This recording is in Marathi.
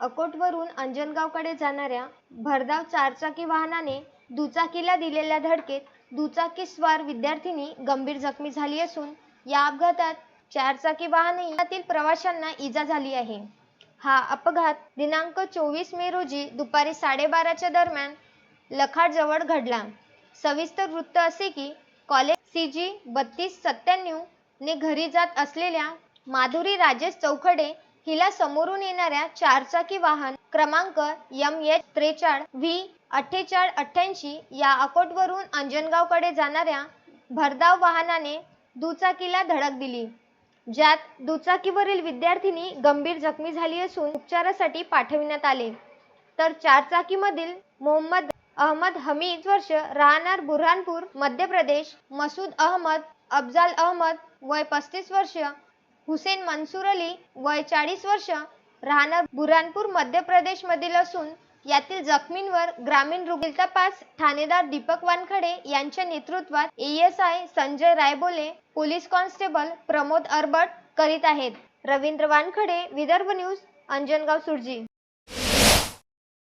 अकोटवरून अंजनगावकडे जाणाऱ्या भरधाव चारचाकी वाहनाने दुचाकीला दिलेल्या धडकेत दुचाकीस्वार विद्यार्थिनी गंभीर जखमी झाली असून या अपघातात चारचाकी वाहनातील प्रवाशांना इजा झाली आहे. हा अपघात दिनांक चोवीस मे रोजी दुपारी साडेबाराच्या दरम्यान लखाटजवळ घडला. सविस्तर वृत्त असे की कॉलेज सी जी बत्तीस सत्त्याण्णव ने घरी जात असलेल्या माधुरी राजेश चौखडे हिला समोरून येणाऱ्या चारचाकी वाहन क्रमांक यम एच त्रेचाळ व्ही अठ्ठेचाळ अठ्ठ्याऐंशी या अकोटवरून अंजनगावकडे जाणाऱ्या भरधाव वाहनाने दुचाकीला धडक दिली ज्यात दुचाकीवरील विद्यार्थिनी गंभीर जखमी झाली असून उपचारासाठी पाठविण्यात आले. तर चारचाकीमधील मोहम्मद अहमद हमीद वर्ष राहणार बुऱ्हाणपूर मध्य प्रदेश मसूद अहमद अफजाल अहमद वय पस्तीस वर्ष हुसेन मनसूर अली वय चाळीस वर्ष राहणार बुऱ्हाणपूर मध्य प्रदेश मधील असून यातील जखमींवर ग्रामीण रुग्ण तपास ठाणेदार दीपक वानखडे यांच्या नेतृत्वात ASI Sanjay Raibole police constable Pramod Arbat करीत आहेत. रवींद्र वानखडे विदर्भ न्यूज अंजनगाव सुरजी.